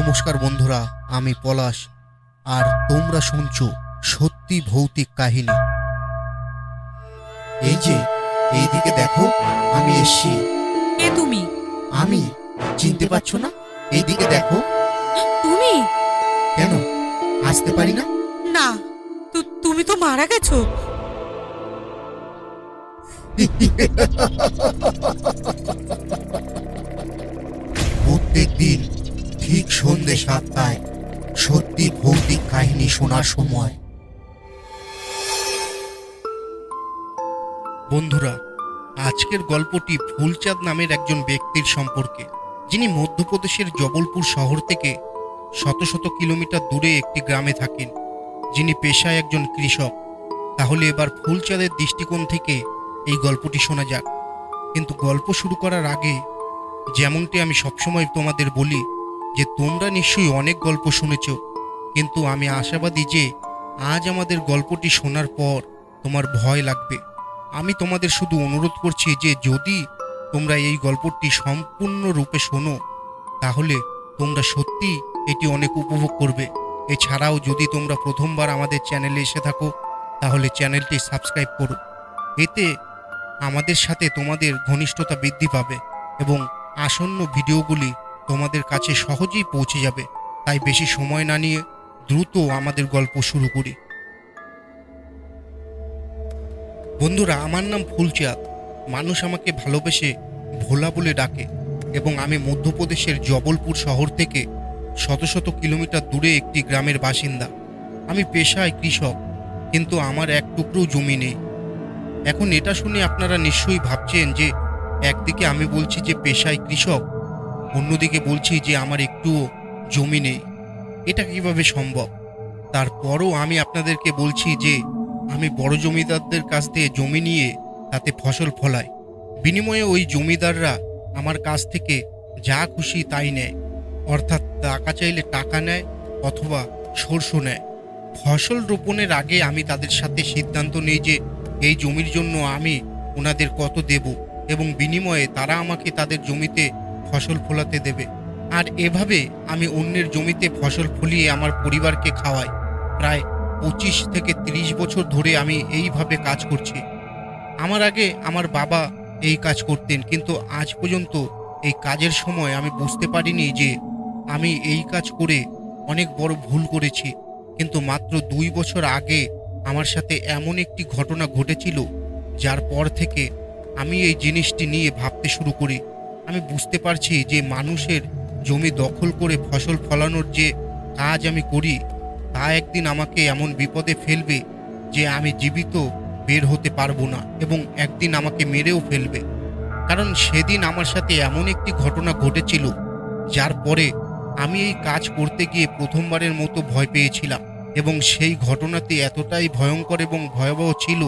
নমস্কার বন্ধুরা আমি পলাশ। আর তোমরা শুনছো সত্যি ভৌতিক কাহিনী। এই যে এইদিকে দেখো আমি এসছি। কে তুমি? আমি? চিনতে পারছ না? এইদিকে দেখো। তুমি? কেন? আসতে পারি না? না তুমি তো মারা গেছো। প্রত্যেক দিন ঠিক সন্ধে সাতটায় সত্যি ভৌতিক কাহিনী শোনার সময়। বন্ধুরা, আজকের গল্পটি ফুলচাঁদ নামের একজন ব্যক্তির সম্পর্কে, যিনি মধ্যপ্রদেশের জবলপুর শহর থেকে শত শত কিলোমিটার দূরে একটি গ্রামে থাকেন, যিনি পেশায় একজন কৃষক। তাহলে এবার ফুলচাঁদের দৃষ্টিকোণ থেকে এই গল্পটি শোনা যাক। কিন্তু গল্প শুরু করার আগে, যেমনটি আমি সবসময় তোমাদের বলি যে তোমরা নিশ্চয়ই অনেক গল্প শুনেছ, কিন্তু আমি আশাবাদী যে আজ আমাদের গল্পটি শোনার পর তোমার ভয় লাগবে। আমি তোমাদের শুধু অনুরোধ করছি যে যদি তোমরা এই গল্পটি সম্পূর্ণরূপে শোনো, তাহলে তোমরা সত্যি এটি অনেক উপভোগ করবে। এছাড়াও যদি তোমরা প্রথমবার আমাদের চ্যানেলে এসে থাকো, তাহলে চ্যানেলটি সাবস্ক্রাইব করো। এতে আমাদের সাথে তোমাদের ঘনিষ্ঠতা বৃদ্ধি পাবে এবং আসন্ন ভিডিওগুলি তোমাদের কাছে সহজেই পৌঁছে যাবে। তাই বেশি সময় না নিয়ে দ্রুত আমাদের গল্প শুরু করি। বন্ধুরা, আমার নাম ফুলচাঁদ মানুষ আমাকে ভালোবেসে ভোলা বলে ডাকে এবং আমি মধ্যপ্রদেশের জবলপুর শহর থেকে শত শত কিলোমিটার দূরে একটি গ্রামের বাসিন্দা। আমি পেশায় কৃষক, কিন্তু আমার এক টুকরো জমি নেই। এখন এটা শুনে আপনারা নিশ্চয়ই ভাবছেন যে, একদিকে আমি বলছি যে পেশায় কৃষক অন্যদিকে বলছি যে আমার একটুও জমি নেই। এটা কীভাবে সম্ভব? তারপরও আমি আপনাদেরকে বলছি যে আমি বড় জমিদারদের কাছ থেকে জমি নিয়ে তাতে ফসল ফলাই। বিনিময়ে ওই জমিদাররা আমার কাছ থেকে যা খুশি তাই নেয়। অর্থাৎ টাকা চাইলে টাকা নেয় অথবা সরষে নেয়। ফসল রোপণের আগে আমি তাদের সাথে সিদ্ধান্ত নিই যে এই জমির জন্য আমি ওনাদের কত দেব এবং বিনিময়ে তারা আমাকে তাদের জমিতে ফসল ফোলাতে দেবে। আর এভাবে আমি অন্যের জমিতে ফসল ফলিয়ে আমার পরিবারকে খাওয়াই। প্রায় পঁচিশ থেকে তিরিশ বছর ধরে আমি এইভাবে কাজ করছি। আমার আগে আমার বাবা এই কাজ করতেন, কিন্তু আজ পর্যন্ত এই কাজের সময় আমি বুঝতে পারিনি যে আমি এই কাজ করে অনেক বড় ভুল করেছি। কিন্তু মাত্র দুই বছর আগে আমার সাথে এমন একটি ঘটনা ঘটেছিল, যার পর থেকে আমি এই জিনিসটি নিয়ে ভাবতে শুরু করি। আমি বুঝতে পারছি যে মানুষের জমি দখল করে ফসল ফলানোর যে কাজ আমি করি, তা একদিন আমাকে এমন বিপদে ফেলবে যে আমি জীবিত বের হতে পারব না এবং একদিন আমাকে মেরেও ফেলবে। কারণ সেদিন আমার সাথে এমন একটি ঘটনা ঘটেছিল, যার পরে আমি এই কাজ করতে গিয়ে প্রথমবারের মতো ভয় পেয়েছিলাম এবং সেই ঘটনাটি এতটাই ভয়ঙ্কর এবং ভয়াবহ ছিল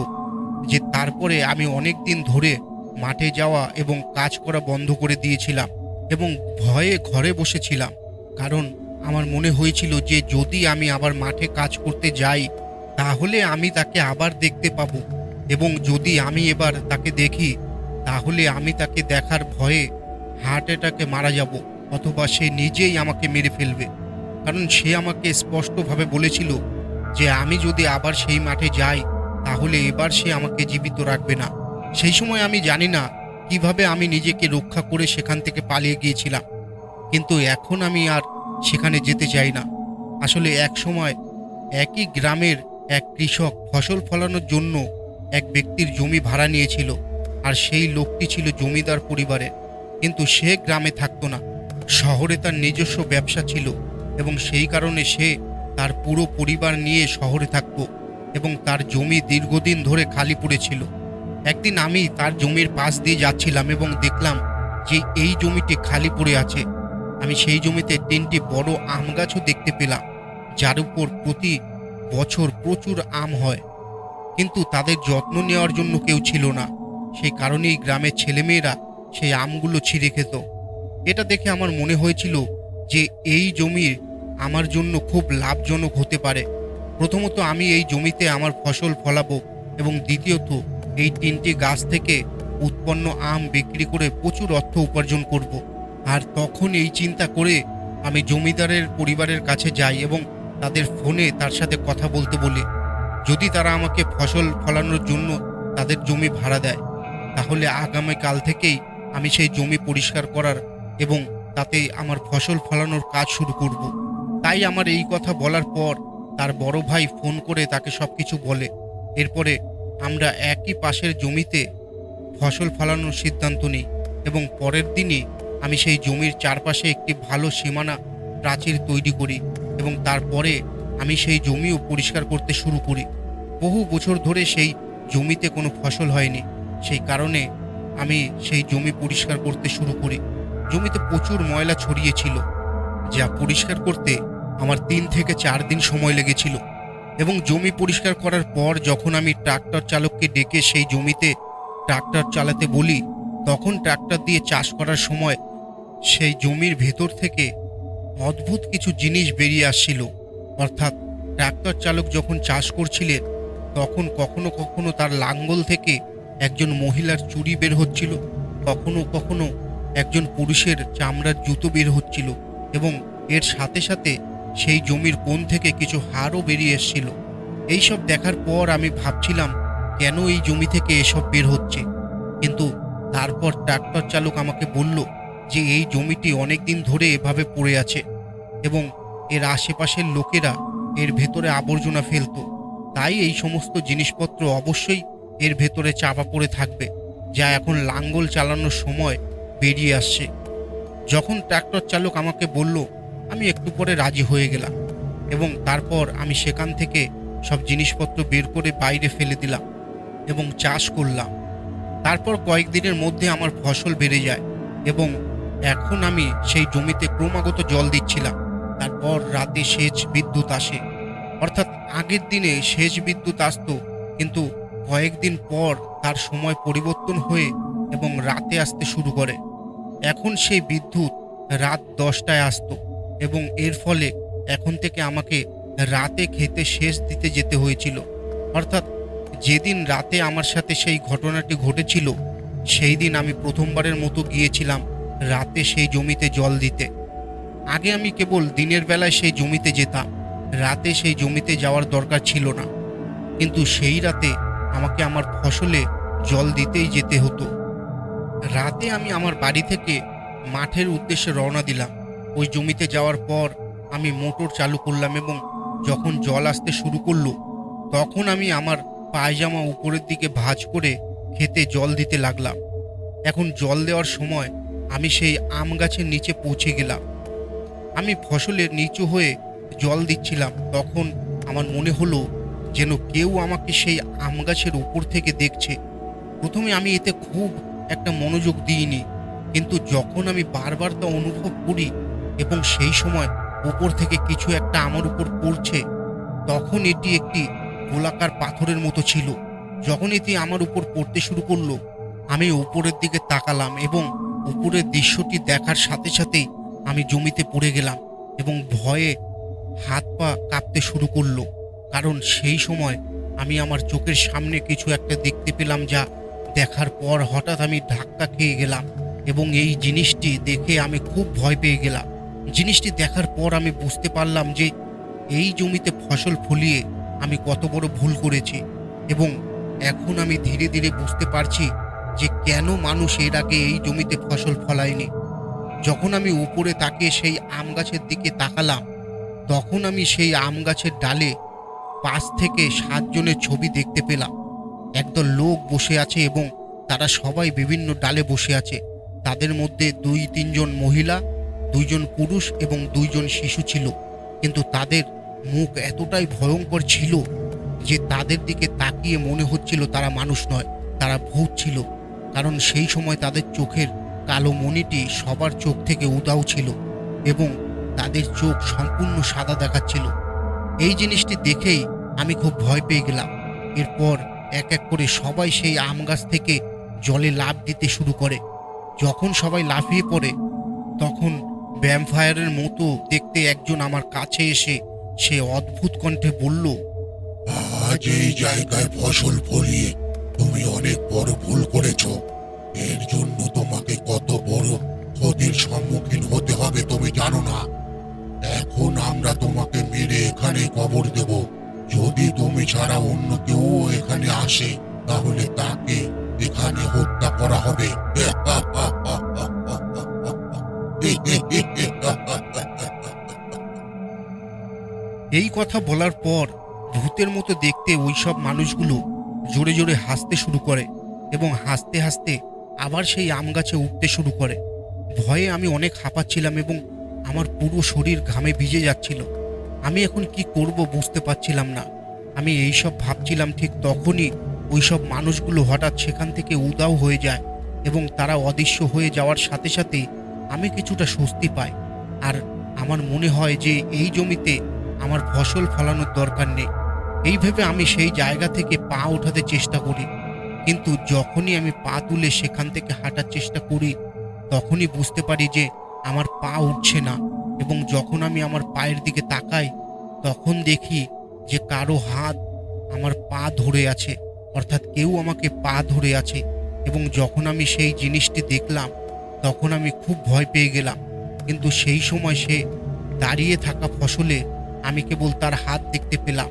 যে তারপরে আমি অনেক দিন ধরে মাঠে যাওয়া এবং কাজ করা বন্ধ করে দিয়েছিলাম এবং ভয়ে ঘরে বসেছিলাম। কারণ আমার মনে হয়েছিল যে যদি আমি আবার মাঠে কাজ করতে যাই, তাহলে আমি তাকে আবার দেখতে পাবো এবং যদি আমি এবার তাকে দেখি, তাহলে আমি তাকে দেখার ভয়ে হার্ট অ্যাটাকে মারা যাব অথবা সে নিজেই আমাকে মেরে ফেলবে। কারণ সে আমাকে স্পষ্টভাবে বলেছিল যে আমি যদি আবার সেই মাঠে যাই, তাহলে এবার সে আমাকে জীবিত রাখবে না। সেই সময় আমি জানি না কীভাবে আমি নিজেকে রক্ষা করে সেখান থেকে পালিয়ে গিয়েছিলাম। কিন্তু এখন আমি আর সেখানে যেতে চাই না। আসলে এক সময় একই গ্রামের এক কৃষক ফসল ফলানোর জন্য এক ব্যক্তির জমি ভাড়া নিয়েছিল আর সেই লোকটি ছিল জমিদার পরিবারের কিন্তু সে গ্রামে থাকতো না। শহরে তার নিজস্ব ব্যবসা ছিল এবং সেই কারণে সে তার পুরো পরিবার নিয়ে শহরে থাকতো এবং তার জমি দীর্ঘদিন ধরে খালি পড়েছিল একদিন আমি তার জমির পাশ দিয়ে যাচ্ছিলাম এবং দেখলাম যে এই জমিটি খালি পড়ে আছে। আমি সেই জমিতে তিনটি বড় আম গাছও দেখতে পেলাম, যার উপর প্রতি বছর প্রচুর আম হয়। কিন্তু তাদের যত্ন নেওয়ার জন্য কেউ ছিল না। সেই কারণেই গ্রামের ছেলেমেয়েরা সেই আমগুলো ছিঁড়ে খেত। এটা দেখে আমার মনে হয়েছিল যে এই জমি আমার জন্য খুব লাভজনক হতে পারে। প্রথমত আমি এই জমিতে আমার ফসল ফলাবো এবং দ্বিতীয়ত এই তিনটি গাছ থেকে উৎপন্ন আম বিক্রি করে প্রচুর অর্থ উপার্জন করব। আর তখন এই চিন্তা করে আমি জমিদারের পরিবারের কাছে যাই এবং তাদের ফোনে তার সাথে কথা বলতে বলি। যদি তারা আমাকে ফসল ফলানোর জন্য তাদের জমি ভাড়া দেয়, তাহলে আগামীকাল থেকেই আমি সেই জমি পরিষ্কার করার এবং তাতে আমার ফসল ফলানোর কাজ শুরু করব। তাই আমার এই কথা বলার পর তার বড় ভাই ফোন করে তাকে সব কিছু বলে। এরপরে আমরা একই পাশের জমিতে ফসল ফলানোর সিদ্ধান্ত নিই এবং পরের দিনই আমি সেই জমির চারপাশে একটি ভালো সীমানা প্রাচীর তৈরি করি এবং তারপরে আমি সেই জমিও পরিষ্কার করতে শুরু করি। বহু বছর ধরে সেই জমিতে কোনো ফসল হয়নি। সেই কারণে আমি সেই জমি পরিষ্কার করতে শুরু করি। জমিতে প্রচুর ময়লা ছড়িয়েছিল যা পরিষ্কার করতে আমার তিন থেকে চার দিন সময় লেগেছিল। এবং জমি পরিষ্কার করার পর যখন আমি ট্রাক্টর চালককে ডেকে সেই জমিতে ট্রাক্টর চালাতে বলি, তখন ট্রাক্টর দিয়ে চাষ করার সময় সেই জমির ভেতর থেকে অদ্ভুত কিছু জিনিস বেরিয়ে আসছিল। অর্থাৎ ট্রাক্টর চালক যখন চাষ করছিলেন, তখন কখনো কখনো তার লাঙ্গল থেকে একজন মহিলার চুরি বের হচ্ছিল, কখনো কখনো একজন পুরুষের চামড়ার জুতো বের হচ্ছিল এবং এর সাথে সাথে সেই জমির কোণ থেকে কিছু হাড়ও বেরিয়ে এসেছিল। এইসব দেখার পর আমি ভাবছিলাম, কেন এই জমি থেকে এসব বের হচ্ছে? কিন্তু তারপর ট্রাক্টর চালক আমাকে বলল যে এই জমিটি অনেক দিন ধরে এভাবে পড়ে আছে এবং এর আশেপাশের লোকেরা এর ভেতরে আবর্জনা ফেলতো। তাই এই সমস্ত জিনিসপত্র অবশ্যই এর ভেতরে চাপা পড়ে থাকবে, যা এখন লাঙ্গল চালানোর সময় বেরিয়ে আসছে। যখন ট্রাক্টর চালক আমাকে বলল আমি একটু পরে রাজি হয়ে গেলাম এবং তারপর আমি সেখান থেকে সব জিনিসপত্র বের করে বাইরে ফেলে দিলাম এবং চাষ করলাম। তারপর কয়েকদিনের মধ্যে আমার ফসল বেড়ে যায় এবং এখন আমি সেই জমিতে ক্রমাগত জল দিচ্ছিলাম। তারপর রাতে সেচ বিদ্যুৎ আসে। অর্থাৎ আগের দিনে সেচ বিদ্যুৎ আসতো, কিন্তু কয়েকদিন পর তার সময় পরিবর্তন হয়ে এবং রাতে আসতে শুরু করে। এখন সেই বিদ্যুৎ রাত দশটায় আসতো। এবং এর ফলে এখন থেকে আমাকে রাতে খেতে শেষ দিতে যেতে হয়েছিল। অর্থাৎ যেদিন রাতে আমার সাথে সেই ঘটনাটি ঘটেছিল, সেই দিন আমি প্রথমবারের মতো গিয়েছিলাম রাতে সেই জমিতে জল দিতে। আগে আমি কেবল দিনের বেলায় সেই জমিতে যেতাম, রাতে সেই জমিতে যাওয়ার দরকার ছিল না। কিন্তু সেই রাতে আমাকে আমার ফসলে জল দিতেই যেতে হতো। রাতে আমি আমার বাড়ি থেকে মাঠের উদ্দেশ্যে রওনা দিলাম। ওই জমিতে যাওয়ার পর আমি মোটর চালু করলাম এবং যখন জল আসতে শুরু করল, তখন আমি আমার পায়জামা উপরের দিকে ভাঁজ করে খেতে জল দিতে লাগলাম। এখন জল দেওয়ার সময় আমি সেই আম গাছের নিচে পৌঁছে গেলাম। আমি ফসলের নিচু হয়ে জল দিচ্ছিলাম। তখন আমার মনে হলো যেন কেউ আমাকে সেই আম গাছের উপর থেকে দেখছে। প্রথমে আমি এতে খুব একটা মনোযোগ দিইনি, কিন্তু যখন আমি বারবার তা অনুভব করি এবং সেই সময় উপর থেকে কিছু একটা আমার উপর পড়ছে। তখন এটি একটি গোলাকার পাথরের মতো ছিল। যখন এটি আমার উপর পড়তে শুরু করল, আমি উপরের দিকে তাকালাম এবং উপরের দৃশ্যটি দেখার সাথে সাথেই আমি জমিতে পড়ে গেলাম এবং ভয়ে হাত পা কাঁপতে শুরু করল। কারণ সেই সময় আমি আমার চোখের সামনে কিছু একটা দেখতে পেলাম যা দেখার পর হঠাৎ আমি ধাক্কা খেয়ে গেলাম এবং এই জিনিসটি দেখে আমি খুব ভয় পেয়ে গেলাম। জিনিসটি দেখার পর আমি বুঝতে পারলাম যে এই জমিতে ফসল ফলিয়ে আমি কত বড় ভুল করেছি এবং এখন আমি ধীরে ধীরে বুঝতে পারছি যে কেন মানুষ এর আগে এই জমিতে ফসল ফলায়নি। যখন আমি উপরে তাকিয়ে সেই আম গাছের দিকে তাকালাম, তখন আমি সেই আম গাছের ডালে পাঁচ থেকে সাতজনের ছবি দেখতে পেলাম। একদল লোক বসে আছে এবং তারা সবাই বিভিন্ন ডালে বসে আছে। তাদের মধ্যে দুই তিনজন মহিলা দুইজন পুরুষ এবং দুইজন শিশু ছিল। কিন্তু তাদের মুখ এতটাই ভয়ঙ্কর ছিল যে তাদের দিকে তাকিয়ে মনে হচ্ছিল তারা মানুষ নয়, তারা ভূত ছিল। কারণ সেই সময় তাদের চোখের কালো মণিটি সবার চোখ থেকে উদাও ছিল এবং তাদের চোখ সম্পূর্ণ সাদা দেখাচ্ছিল। এই জিনিসটি দেখেই আমি খুব ভয় পেয়ে গেলাম। এরপর এক এক করে সবাই সেই আম গাছ থেকে জলে লাফ দিতে শুরু করে। যখন সবাই লাফিয়ে পড়ে, তখন ভ্যাম্পায়ারের মতো দেখতে একজন আমার কাছে এসে সে অদ্ভুত কণ্ঠে বলল, আজ এই জায়গায় ফসল ফলিয়ে তুমি অনেক বড় ভুল করেছ। এর জন্য তোমাকে কত বড় ক্ষতির সম্মুখীন হতে হবে তুমি জানো না। এখন আমরা তোমাকে মেরে এখানে কবর দেব। যদি তুমি ছাড়া অন্য কেউ এখানে আসে, তাহলে তাকে এখানে হত্যা করা হবে। এই কথা বলার পর ভূতের মতো দেখতে ওই সব মানুষগুলো জোরে জোরে হাসতে শুরু করে এবং হাসতে হাসতে আবার সেই আম গাছে উঠতে শুরু করে। ভয়ে আমি অনেক হাঁপাচ্ছিলাম এবং আমার পুরো শরীর ঘামে ভিজে যাচ্ছিল। আমি এখন কি করব বুঝতে পারছিলাম না। আমি এইসব ভাবছিলাম ঠিক তখনই ওই সব মানুষগুলো হঠাৎ সেখান থেকে উদাও হয়ে যায় এবং তারা অদৃশ্য হয়ে যাওয়ার সাথে সাথে আমি কিছুটা স্বস্তি পাই। আর আমার মনে হয় যে এই জমিতে আমার ফসল ফলানোর দরকার নেই। এই ভেবে আমি সেই জায়গা থেকে পা ওঠাতে চেষ্টা করি। কিন্তু যখনই আমি পা তুলে সেখান থেকে হাঁটার চেষ্টা করি, তখনই বুঝতে পারি যে আমার পা উঠছে না এবং যখন আমি আমার পায়ের দিকে তাকাই, তখন দেখি যে কারও হাত আমার পা ধরে আছে, অর্থাৎ কেউ আমাকে পা ধরে আছে এবং যখন আমি সেই জিনিসটি দেখলাম, তখন আমি খুব ভয় পেয়ে গেলাম। কিন্তু সেই সময় সে দাঁড়িয়ে থাকা ফসলে আমি কেবল তার হাত দেখতে পেলাম।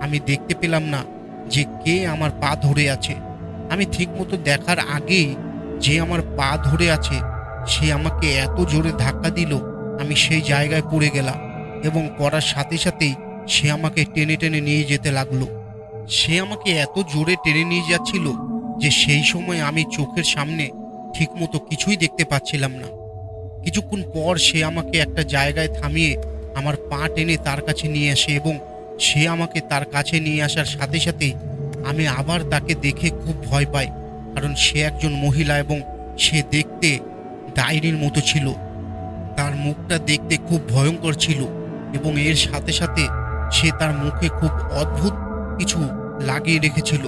আমি দেখতে পেলাম না যে কে আমার পা ধরে আছে। আমি ঠিকমতো দেখার আগেই যে আমার পা ধরে আছে, সে আমাকে এত জোরে ধাক্কা দিল, আমি সেই জায়গায় পড়ে গেলাম এবং পড়ার সাথে সাথেই সে আমাকে টেনে টেনে নিয়ে যেতে লাগল। সে আমাকে এত জোরে টেনে নিয়ে যাচ্ছিল যে সেই সময় আমি চোখের সামনে ঠিকমতো কিছুই দেখতে পাচ্ছিলাম না। কিছুক্ষণ পর সে আমাকে একটা জায়গায় থামিয়ে আমার পা টেনে তার কাছে নিয়ে আসে এবং সে আমাকে তার কাছে নিয়ে আসার সাথে সাথে আমি আবার তাকে দেখে খুব ভয় পাই, কারণ সে একজন মহিলা এবং সে দেখতে ডায়েরির মতো ছিল। তার মুখটা দেখতে খুব ভয়ঙ্কর ছিল এবং এর সাথে সাথে সে তার মুখে খুব অদ্ভুত কিছু লাগিয়ে রেখেছিল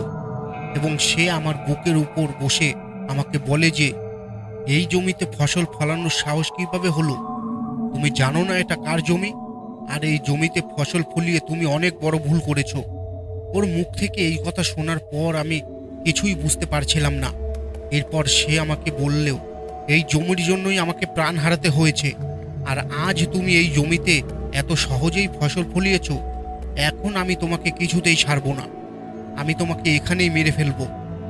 এবং সে আমার বুকের উপর বসে আমাকে বলে যে, এই জমিতে ফসল ফলানোর সাহস কীভাবে হলো? তুমি জানো না এটা কার জমি? আর এই জমিতে ফসল ফলিয়ে তুমি অনেক বড় ভুল করেছ। ওর মুখ থেকে এই কথা শোনার পর আমি কিছুই বুঝতে পারছিলাম না। এরপর সে আমাকে বললেও, এই জমির জন্যই আমাকে প্রাণ হারাতে হয়েছে। আর আজ তুমি এই জমিতে এত সহজেই ফসল ফলিয়েছ, এখন আমি তোমাকে কিছুতেই ছাড়বো না। আমি তোমাকে এখানেই মেরে ফেলব।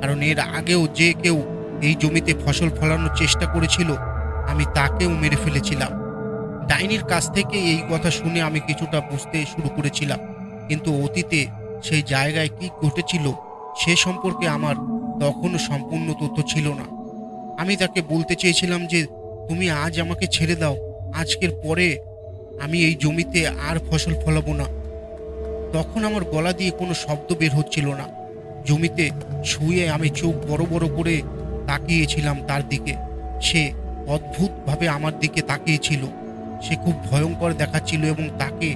কারণ এর আগেও যে কেউ এই জমিতে ফসল ফলানোর চেষ্টা করেছিল, আমি তাকেও মেরে ফেলেছিলাম। ডাইনির কাছ থেকে এই কথা শুনে আমি কিছুটা বুঝতে শুরু করেছিলাম। কিন্তু অতীতে সেই জায়গায় কি ঘটেছিল সে সম্পর্কে আমার তখনও সম্পূর্ণ তথ্য ছিল না। আমি তাকে বলতে চেয়েছিলাম যে, তুমি আজ আমাকে ছেড়ে দাও। আজকের পরে আমি এই জমিতে আর ফসল ফলাবো না। তখন আমার গলা দিয়ে কোনো শব্দ বের হচ্ছিল না। জমিতে শুয়ে আমি চোখ বড় বড় করে তাকিয়েছিলাম তার দিকে। সে অদ্ভুতভাবে আমার দিকে তাকিয়েছিল। সে খুব ভয়ঙ্কর দেখাচ্ছিল এবং তাকে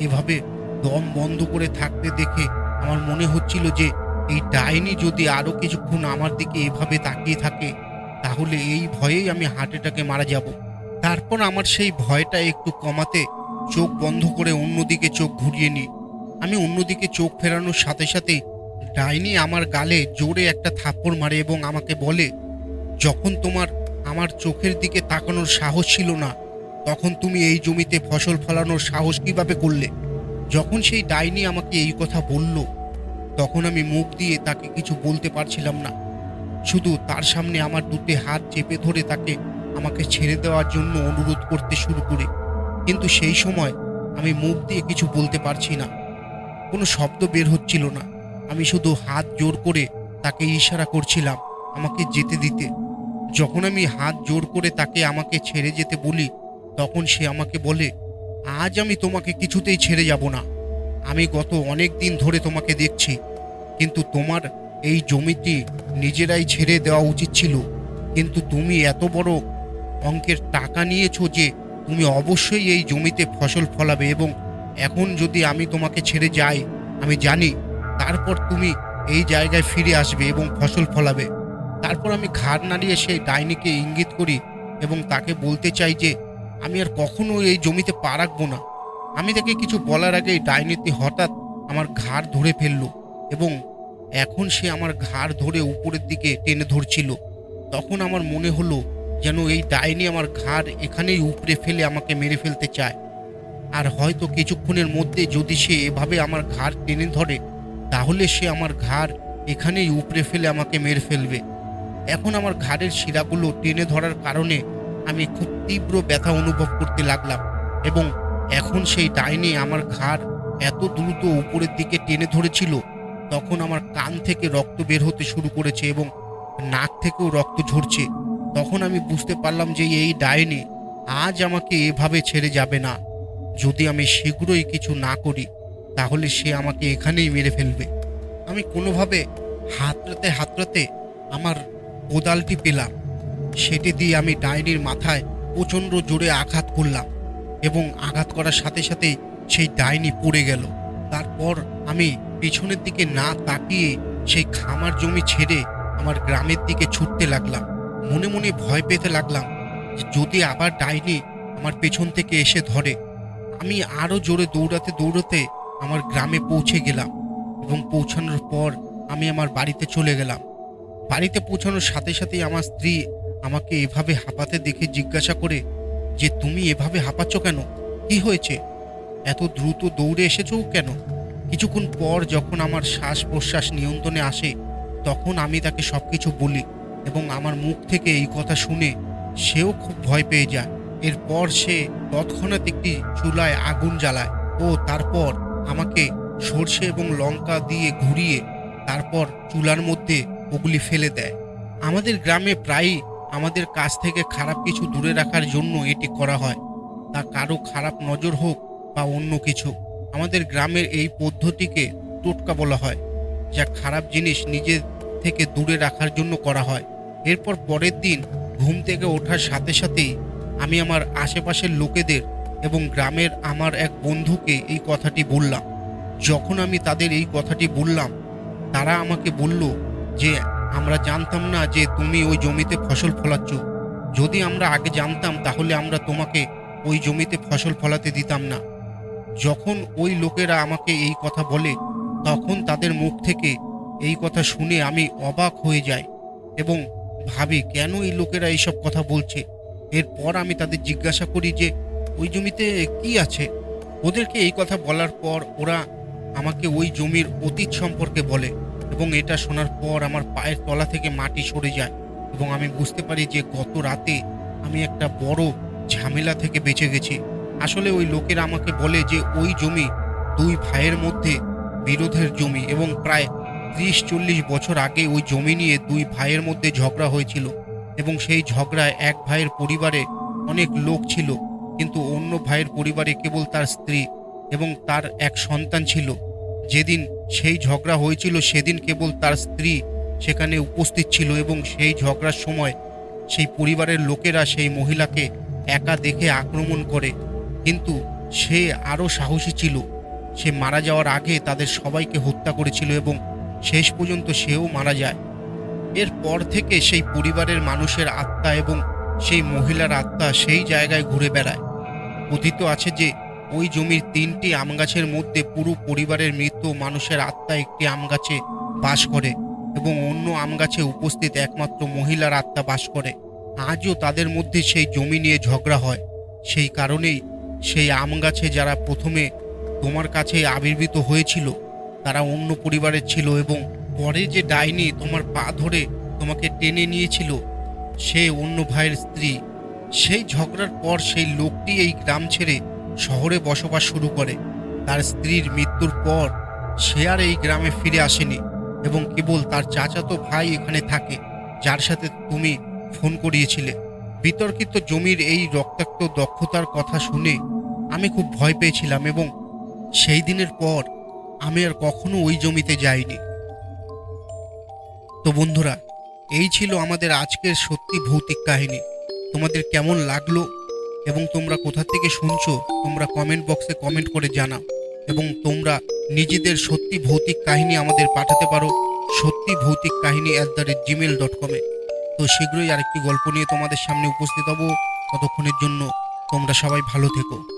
এভাবে দম বন্ধ করে থাকতে দেখে আমার মনে হচ্ছিল যে এই ডাইনি যদি আরও কিছুক্ষণ আমার দিকে এভাবে তাকিয়ে থাকে, তাহলে এই ভয়েই আমি হার্ট অ্যাটাকে মারা যাব। তারপর আমার সেই ভয়টা একটু কমাতে চোখ বন্ধ করে অন্যদিকে চোখ ঘুরিয়ে নিই। আমি অন্যদিকে চোখ ফেরানোর সাথে সাথে ডাইনি আমার গালে জোরে একটা থাপ্পড় মারে এবং আমাকে বলে, যখন তোমার আমার চোখের দিকে তাকানোর সাহস ছিল না তখন তুমি এই জমিতে ফসল ফলানোর সাহস কীভাবে করলে? যখন সেই ডাইনি আমাকে এই কথা বলল, তখন আমি মুখ দিয়ে তাকে কিছু বলতে পারছিলাম না। শুধু তার সামনে আমার দুটি হাত চেপে ধরে তাকে আমাকে ছেড়ে দেওয়ার জন্য অনুরোধ করতে শুরু করে। কিন্তু সেই সময় আমি মুখ দিয়ে কিছু বলতে পারছি না। কোনো শব্দ বের হচ্ছিল না। আমি শুধু হাত জোর করে তাকে ইশারা করছিলাম আমাকে যেতে দিতে। যখন আমি হাত জোর করে তাকে আমাকে ছেড়ে যেতে বলি তখন সে আমাকে বলে, আজ আমি তোমাকে কিছুতেই ছেড়ে যাব না। আমি গত অনেক দিন ধরে তোমাকে দেখছি, কিন্তু তোমার এই জমিটি নিজেরাই ছেড়ে দেওয়া উচিত ছিল। কিন্তু তুমি এত বড় অঙ্কের টাকা নিয়েছো যে তুমি অবশ্যই এই জমিতে ফসল ফলাবে এবং এখন যদি আমি তোমাকে ছেড়ে যাই, আমি জানি তারপর তুমি এই জায়গায় ফিরে আসবে এবং ফসল ফলাবে। তারপর আমি ঘাড় নাড়িয়ে সেই ডাইনিকে ইঙ্গিত করি এবং তাকে বলতে চাই যে আমি আর কখনো এই জমিতে পা রাখব না। আমি তাকে কিছু বলার আগেই ডাইনিটি হঠাৎ আমার ঘাড় ধরে ফেলল এবং এখন সে আমার ঘাড় ধরে উপরের দিকে টেনে ধরছিল। তখন আমার মনে হলো যেন এই ডাইনি আমার ঘাড় এখানেই উপরে ফেলে আমাকে মেরে ফেলতে চায়। আর হয়তো কিছুক্ষণের মধ্যে যদি সে এভাবে আমার ঘাড় টেনে ধরে, তাহলে সে আমার ঘাড় এখানেই উপড়ে ফেলে আমাকে মেরে ফেলবে। এখন আমার ঘাড়ের শিরাগুলো টেনে ধরার কারণে আমি খুব তীব্র ব্যথা অনুভব করতে লাগলাম এবং এখন সেই ডাইনি আমার ঘাড় এত দ্রুত উপরের দিকে টেনে ধরেছিল, তখন আমার কান থেকে রক্ত বের হতে শুরু করেছে এবং নাক থেকেও রক্ত ঝরছে। তখন আমি বুঝতে পারলাম যে এই ডাইনি আজ আমাকে এভাবে ছেড়ে যাবে না। যদি আমি শীঘ্রই কিছু না করি, তাহলে সে আমাকে এখানেই মেরে ফেলবে। আমি কোনোভাবে হাতড়াতে হাতড়াতে আমার কোদালটি পেলাম। সেটি দিয়ে আমি ডাইনির মাথায় প্রচণ্ড জোরে আঘাত করলাম এবং আঘাত করার সাথে সাথে সেই ডাইনি পড়ে গেল। তারপর আমি পিছনের দিকে না তাকিয়ে সেই খামার জমি ছেড়ে আমার গ্রামের দিকে ছুটতে লাগলাম। মনে মনে ভয় পেতে লাগলাম যদি আবার ডাইনি আমার পেছন থেকে এসে ধরে, আমি আরও জোরে দৌড়াতে দৌড়াতে আমার গ্রামে পৌঁছে গেলাম এবং পৌঁছানোর পর আমি আমার বাড়িতে চলে গেলাম। বাড়িতে পৌঁছানোর সাথে সাথেই আমার স্ত্রী আমাকে এভাবে হাঁপাতে দেখে জিজ্ঞাসা করে যে তুমি এভাবে হাঁপাচ্ছ কেন? কি হয়েছে? এত দ্রুত দৌড়ে এসেছ কেন? কিছুক্ষণ পর যখন আমার শ্বাস প্রশ্বাস নিয়ন্ত্রণে আসে, তখন আমি তাকে সব কিছু বলি এবং আমার মুখ থেকে এই কথা শুনে সেও খুব ভয় পেয়ে যায়। এরপর সে তৎক্ষণাৎ একটি চুলায় আগুন জ্বালায় ও তারপর আমাকে সর্ষে এবং লঙ্কা দিয়ে ঘুরিয়ে তারপর চুলার মধ্যে ওগুলি ফেলে দেয়। আমাদের গ্রামে প্রায়ই আমাদের কাছ থেকে খারাপ কিছু দূরে রাখার জন্য এটি করা হয়। তা কারও খারাপ নজর হোক বা অন্য কিছু, আমাদের গ্রামের এই পদ্ধতিকে টোটকা বলা হয়, যা খারাপ জিনিস নিজের থেকে দূরে রাখার জন্য করা হয়। এরপর পরের দিন ঘুম থেকে ওঠার সাথে সাথেই আমি আমার আশেপাশের লোকেদের এবং গ্রামের আমার এক বন্ধুকে এই কথাটি বললাম। যখন আমি তাদের এই কথাটি বললাম, তারা আমাকে বলল যে আমরা জানতাম না যে তুমি ওই জমিতে ফসল ফলাচ্ছ। যদি আমরা আগে জানতাম, তাহলে আমরা তোমাকে ওই জমিতে ফসল ফলাতে দিতাম না। যখন ওই লোকেরা আমাকে এই কথা বলে, তখন তাদের মুখ থেকে এই কথা শুনে আমি অবাক হয়ে যাই এবং ভাবি, কেন এই লোকেরা এইসব কথা বলছে? এরপর আমি তাদের জিজ্ঞাসা করি যে, ওই জমিতে কি আছে? ওদেরকে এই কথা বলার পর ওরা আমাকে ওই জমির অতীত সম্পর্কে বলে। এবং এটা শোনার পর আমার পায়ের তলা থেকে মাটি সরে যায় এবং আমি বুঝতে পারি যে গত রাতে আমি একটা বড় ঝামেলা থেকে বেঁচে গেছি। আসলে ওই লোকেরা আমাকে বলে যে ওই জমি দুই ভাইয়ের মধ্যে বিরোধের জমি এবং প্রায় ত্রিশ চল্লিশ বছর আগে ওই জমি নিয়ে দুই ভাইয়ের মধ্যে ঝগড়া হয়েছিল এবং সেই ঝগড়ায় এক ভাইয়ের পরিবারে অনেক লোক ছিল, কিন্তু অন্য ভাইয়ের পরিবারে কেবল তার স্ত্রী এবং তার এক সন্তান ছিল। যেদিন সেই ঝগড়া হয়েছিল, সেদিন কেবল তার স্ত্রী সেখানে উপস্থিত ছিল এবং সেই ঝগড়ার সময় সেই পরিবারের লোকেরা সেই মহিলাকে একা দেখে আক্রমণ করে। কিন্তু সে আরও সাহসী ছিল। সে মারা যাওয়ার আগে তাদের সবাইকে হত্যা করেছিল এবং শেষ পর্যন্ত সেও মারা যায়। এরপর থেকে সেই পরিবারের মানুষের আত্মা এবং সেই মহিলার আত্মা সেই জায়গায় ঘুরে বেড়ায়। কথিত আছে যে ওই জমির তিনটি আম গাছের মধ্যে পুরো পরিবারের মৃত মানুষের আত্মা একটি আম গাছে বাস করে এবং অন্য আম গাছে উপস্থিত একমাত্র মহিলার আত্মা বাস করে। আজও তাদের মধ্যে সেই জমি নিয়ে ঝগড়া হয়। সেই কারণেই সেই আম গাছে যারা প্রথমে তোমার কাছে আবির্ভূত হয়েছিল, তারা অন্য পরিবারের ছিল এবং পরে যে ডাইনি তোমার পা ধরে তোমাকে টেনে নিয়েছিল, সে অন্য ভাইয়ের স্ত্রী। সেই ঝগড়ার পর সেই লোকটি এই গ্রাম ছেড়ে শহরে বসবাস শুরু করে। তার স্ত্রীর মৃত্যুর পর সে আর এই গ্রামে ফিরে আসেনি এবং কেবল তার চাচাতো ভাই এখানে থাকে, যার সাথে তুমি ফোন করিয়েছিলে। বিতর্কিত জমির এই রক্তাক্ত দক্ষতার কথা শুনে আমি খুব ভয় পেয়েছিলাম এবং সেই দিনের পর আমি আর কখনো ওই জমিতে যাইনি। তো বন্ধুরা, এই ছিল আমাদের আজকের সত্যি ভৌতিক কাহিনী। তোমাদের কেমন লাগল এবং তোমরা কোথা থেকে শুনছো, তোমরা কমেন্ট বক্সে কমেন্ট করে জানাও। এবং তোমরা নিজেদের সত্যি ভৌতিক কাহিনী আমাদের পাঠাতে পারো, সত্যি ভৌতিক কাহিনী at the rate Gmail dot কমে তো শীঘ্রই আরেকটি গল্প নিয়ে তোমাদের সামনে উপস্থিত হব। ততক্ষণের জন্য তোমরা সবাই ভালো থেকো।